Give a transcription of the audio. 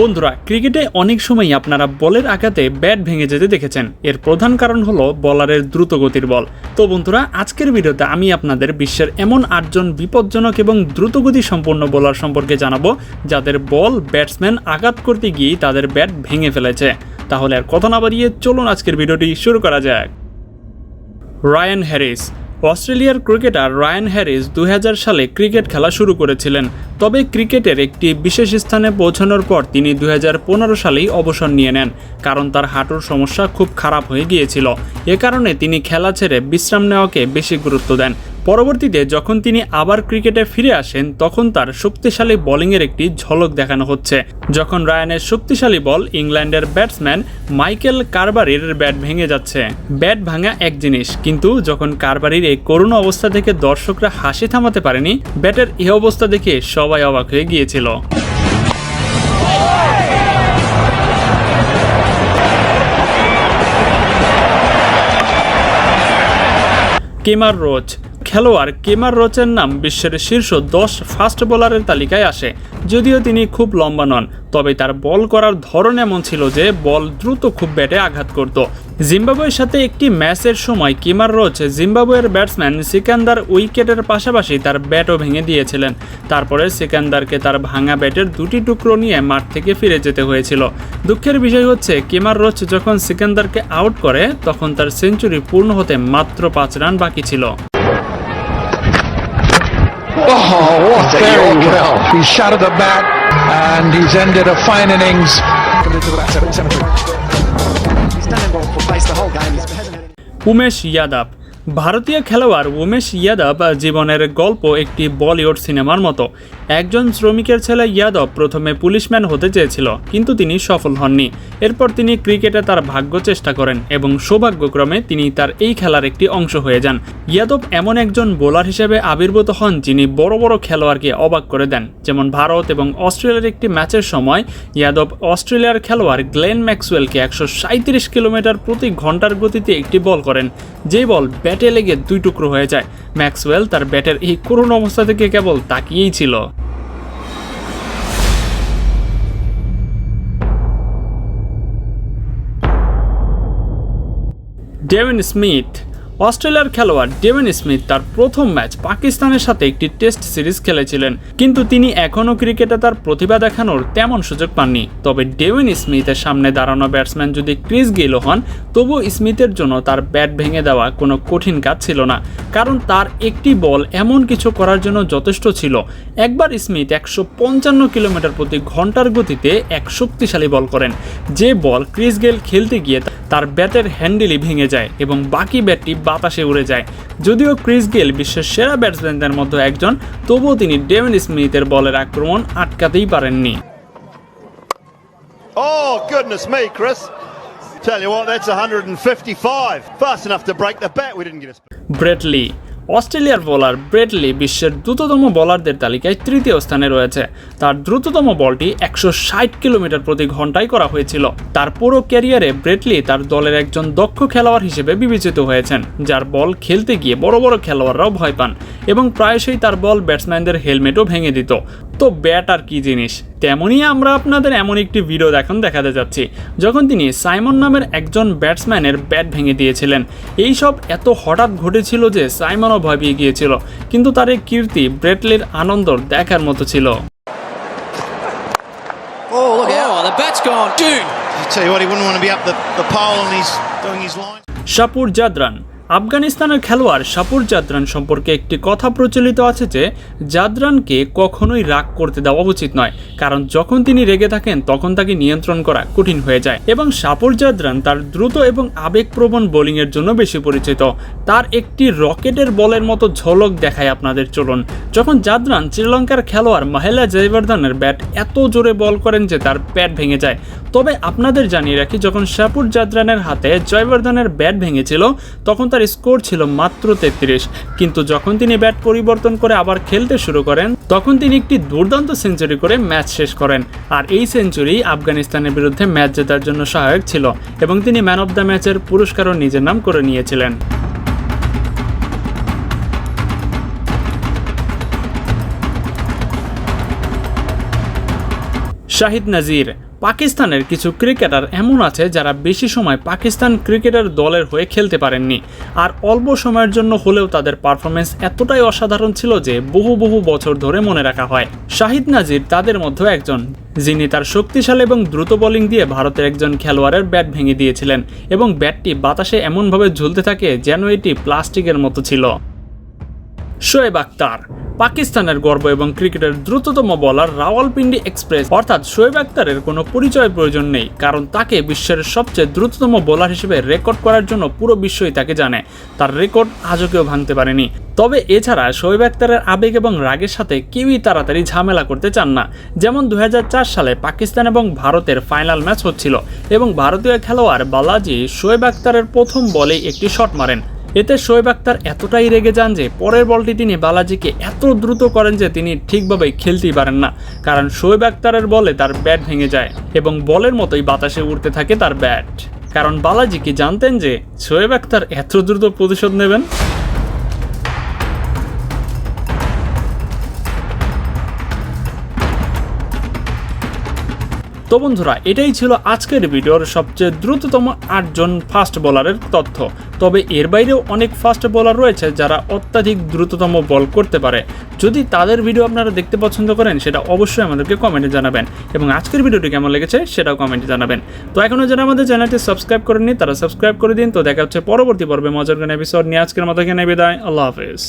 বন্ধুরা, ক্রিকেটে অনেক সময় আপনারা বলের আঘাতে ব্যাট ভেঙে যেতে দেখেছেন। এর প্রধান কারণ হলো বলারের দ্রুত গতির বল। তো বন্ধুরা, আজকের ভিডিওতে আমি আপনাদের বিশ্বের এমন আটজন বিপজ্জনক এবং দ্রুতগতি সম্পন্ন বোলার সম্পর্কে জানাব, যাদের বল ব্যাটসম্যান আঘাত করতে গিয়েই তাদের ব্যাট ভেঙে ফেলেছে। তাহলে আর কথা না বাড়িয়ে চলুন আজকের ভিডিওটি শুরু করা যাক। রায়ান হ্যারিস অস্ট্রেলিয়ার ক্রিকেটার রায়ান হ্যারিস দুই হাজার সালে ক্রিকেট খেলা শুরু করেছিলেন, তবে ক্রিকেটের একটি বিশেষ স্থানে পৌঁছানোর পর তিনি দু হাজার পনেরো সালেই অবসর নিয়ে নেন, কারণ তার হাঁটুর সমস্যা খুব খারাপ হয়ে গিয়েছিল। এ কারণে তিনি খেলা ছেড়ে বিশ্রাম নেওয়াকে বেশি গুরুত্ব দেন। পরবর্তীতে যখন তিনি আবার ক্রিকেটে ফিরে আসেন, তখন তার শক্তিশালী বোলিংয়ের একটি ঝলক দেখানো হচ্ছে। যখন রায়ানের শক্তিশালী বল ইংল্যান্ডের ব্যাটসম্যান মাইকেল কারবারির ব্যাট ভেঙে যাচ্ছে। ব্যাট ভাঙা এক জিনিস, কিন্তু যখন কারবারির এই করুণ অবস্থা থেকে দর্শকরা হাসি থামাতে পারেনি, ব্যাটের এই অবস্থা দেখে সবাই অবাক হয়ে গিয়েছিল। কেমার রোচ খেলোয়াড় কেমার রোচের নাম বিশ্বের শীর্ষ দশ ফাস্ট বোলারের তালিকায় আসে, যদিও তিনি খুব লম্বা নন, তবে তার বল করার ধরন এমন ছিল যে বল দ্রুত খুব ব্যাটে আঘাত করত। জিম্বাবুয়ের সাথে একটি ম্যাচের সময় কিমার রোচ জিম্বাবুয়ের ব্যাটসম্যান সিকান্দার উইকেটের পাশাপাশি তার ব্যাটও ভেঙে দিয়েছিলেন। তারপরে সিকান্দারকে তার ভাঙা ব্যাটের দুটি টুকরো নিয়ে মাঠ থেকে ফিরে যেতে হয়েছিল। দুঃখের বিষয় হচ্ছে, কিমার রোচ যখন সিকান্দারকে আউট করে, তখন তার সেঞ্চুরি পূর্ণ হতে মাত্র পাঁচ রান বাকি ছিল। Oh, what very well. He's shattered the bat and he's ended a fine innings. into the back cemetery. He's done it well for pace the whole game. He's hasn't had any. Umesh Yadav ভারতীয় খেলোয়াড় উমেশ ইয়াদব জীবনের গল্প একটি বলিউড সিনেমার মতো। একজন শ্রমিকের ছেলে ইয়াদব প্রথমে পুলিশম্যান হতে চেয়েছিল, কিন্তু তিনি সফল হননি। এরপর তিনি ক্রিকেটে তার ভাগ্য চেষ্টা করেন এবং সৌভাগ্যক্রমে তিনি তার এই খেলার একটি অংশ হয়ে যান। ইয়াদব এমন একজন বোলার হিসেবে আবির্ভূত হন যিনি বড় বড় খেলোয়াড়কে অবাক করে দেন। যেমন ভারত এবং অস্ট্রেলিয়ার একটি ম্যাচের সময় ইয়াদব অস্ট্রেলিয়ার খেলোয়াড় গ্লেন ম্যাক্সওয়েলকে একশো কিলোমিটার প্রতি ঘণ্টার গতিতে একটি বল করেন। যে বল ব্যাটে লেগে দুই টুকরো হয়ে যায়। ম্যাক্সওয়েল তার ব্যাটের এই করুণ অবস্থা থেকে কেবল তাকিয়েই ছিল। ডেভিন স্মিথ অস্ট্রেলিয়ার খেলোয়াড় ডেভেন স্মিথ তার প্রথম ম্যাচ পাকিস্তানের সাথে একটি টেস্ট সিরিজ খেলেছিলেন। কিন্তু তিনি এখনও ক্রিকেটে তার প্রতিভা দেখানোর তেমন সুযোগ পাননি। তবে ডেভিন স্মিথের সামনে দাঁড়ানো ব্যাটসম্যান যদি ক্রিস গেলও হন তবু স্মিথের জন্য তার ব্যাট ভেঙে দেওয়া কোনো কঠিন কাজ ছিল না। কারণ তার একটি বল এমন কিছু করার জন্য যথেষ্ট ছিল। একবার স্মিথ একশো পঞ্চান্ন কিলোমিটার প্রতি ঘণ্টার গতিতে এক শক্তিশালী বল করেন। যে বল ক্রিস গেল খেলতে গিয়ে তার ব্যাটের হ্যান্ডেলই ভেঙে যায় এবং বাকি ব্যাটটি বাতাসে উড়ে যায় যদিও ক্রিস গেল বিশ্বের সেরা ব্যাটসম্যানদের মধ্যে একজন তবুও তিনি ডেভিন স্মিথের বলের আক্রমণ আটকাতেই পারেননি Oh, goodness me, Chris. Tell you what, that's 155. Fast enough to break the bat. We didn't get a. Brett Lee অস্ট্রেলিয়ার বোলার ব্রেডলি বিশ্বের দ্রুততম বলারদের তালিকায় তৃতীয় স্থানে রয়েছে। তার দ্রুততম বলটি একশো ষাট কিলোমিটার প্রতি ঘন্টায় করা হয়েছিল। তার পুরো ক্যারিয়ারে ব্রেডলি তার দলের একজন দক্ষ খেলোয়াড় হিসেবে বিবেচিত হয়েছেন, যার বল খেলতে গিয়ে বড় বড় খেলোয়াড়রাও ভয় পান এবং প্রায়শই তার বল ব্যাটসম্যানদের হেলমেটও ভেঙে দিত। তো ব্যাট আর কি জিনিস তেমনই আমরা আপনাদের এমন একটি ভিডিও এখন দেখাতে যাচ্ছি যখন তিনি সাইমন নামের একজন ব্যাটসম্যানের ব্যাট ভেঙে দিয়েছিলেন এই সব এত হঠাৎ ঘটেছিল যে সাইমনও ভয় পেয়ে গিয়েছিল কিন্তু তার এই কীর্তি ব্রেটলির আনন্দর দেখার মতো ছিল look out. Oh, the bat's gone. Dude. I tell you what, he wouldn't want to be up the, the pole and he's doing his line. Shapur Zadran আফগানিস্তানের খেলোয়াড় শাপুর জাদরান সম্পর্কে একটি কথা প্রচলিত আছে যে, জাদরানকে কখনোই রাগ করতে দেওয়া উচিত নয়। কারণ যখন তিনি রেগে থাকেন, তখন তাকে নিয়ন্ত্রণ করা কঠিন হয়ে যায় এবং সাপুর জাদরান তার দ্রুত এবং আবেগপ্রবণ বোলিংয়ের জন্য বেশি পরিচিত। তার একটি রকেটের বলের মতো ঝলক দেখায় আপনাদের চলুন। যখন জাদরান শ্রীলঙ্কার খেলোয়াড় মহেলা জয়বর্ধনের ব্যাট এত জোরে বল করেন যে তার ব্যাট ভেঙে যায়। তবে আপনাদের জানিয়ে রাখি, যখন শাপুর জাদরানের হাতে জয়বর্ধনের ব্যাট ভেঙেছিল, তখন তার স্কোর ছিল মাত্র তেত্রিশ। কিন্তু যখন তিনি ব্যাট পরিবর্তন করে আবার খেলতে শুরু করেন, তখন তিনি একটি দুর্দান্ত সেঞ্চুরি করে ম্যাচ শেষ করেন। আর এই সেঞ্চুরি আফগানিস্তানের বিরুদ্ধে ম্যাচ জেতার জন্য সহায়ক ছিল এবং তিনি ম্যান অব দ্য ম্যাচের পুরস্কারও নিজের নাম করে নিয়েছিলেন। শাহিদ নাজির পাকিস্তানের কিছু ক্রিকেটার এমন আছে যারা বেশি সময় পাকিস্তান ক্রিকেটার দলের হয়ে খেলতে পারেননি। আর অল্প সময়ের জন্য হলেও তাদের পারফরমেন্স এতটাই অসাধারণ ছিল যে বহু বহু বছর ধরে মনে রাখা হয়। শাহিদ নাজির তাদের মধ্যে একজন, যিনি তার শক্তিশালী এবং দ্রুত বোলিং দিয়ে ভারতের একজন খেলোয়াড়ের ব্যাট ভেঙে দিয়েছিলেন এবং ব্যাটটি বাতাসে এমনভাবে ঝুলতে থাকে যেন এটি প্লাস্টিকের মতো ছিল। শোয়েব আক্তার পাকিস্তানের গর্ব এবং ক্রিকেটের দ্রুততম বলার রাওয়ালপিন্ডি এক্সপ্রেস। অর্থাৎ শোয়েব আক্তারের কোনো পরিচয়ের প্রয়োজন নেই, কারণ তাকে বিশ্বের সবচেয়ে দ্রুততম বোলার হিসেবে রেকর্ড করার জন্য পুরো বিশ্বই তাকে জানে। তার রেকর্ড আজও কেউ ভাঙতে পারেনি। তবে এছাড়া শোয়েব আক্তারের আবেগ এবং রাগের সাথে কেউই তাড়াতাড়ি ঝামেলা করতে চান না। যেমন দু হাজার চার সালে পাকিস্তান এবং ভারতের ফাইনাল ম্যাচ হচ্ছিল এবং ভারতীয় খেলোয়াড় বালাজি শোয়েব আক্তারের প্রথম বলেই একটি শট মারেন। এতে শোয়েব আক্তার এতটাই রেগে যান যে পরের বলটি তিনি বালাজিকে এত দ্রুত করেন যে তিনি ঠিকভাবে খেলতেই পারেন না, কারণ শোয়েব আক্তারের বলে তার ব্যাট ভেঙে যায় এবং বলের মতোই বাতাসে উড়তে থাকে তার ব্যাট। কারণ বালাজি কি জানতেন যে শোয়েব আক্তার এত দ্রুত প্রতিশোধ নেবেন? তো বন্ধুরা, এটাই ছিল আজকের ভিডিওর সবচেয়ে দ্রুততম আটজন ফাস্ট বোলারের তথ্য। তবে এর বাইরেও অনেক ফাস্ট বোলার রয়েছে যারা অত্যাধিক দ্রুততম বল করতে পারে। যদি তাদের ভিডিও আপনারা দেখতে পছন্দ করেন, সেটা অবশ্যই আমাদেরকে কমেন্টে জানাবেন। এবং আজকের ভিডিওটি কেমন লেগেছে, সেটাও কমেন্টে জানাবেন। তো এখনও যারা আমাদের চ্যানেলটি সাবস্ক্রাইব করেননি, তারা সাবস্ক্রাইব করে দিন। তো দেখা হচ্ছে পরবর্তী পর্বে মজার গান এপিসোড নিয়ে। আজকের মতো এখানে বিদায়। আল্লাহ হাফেজ।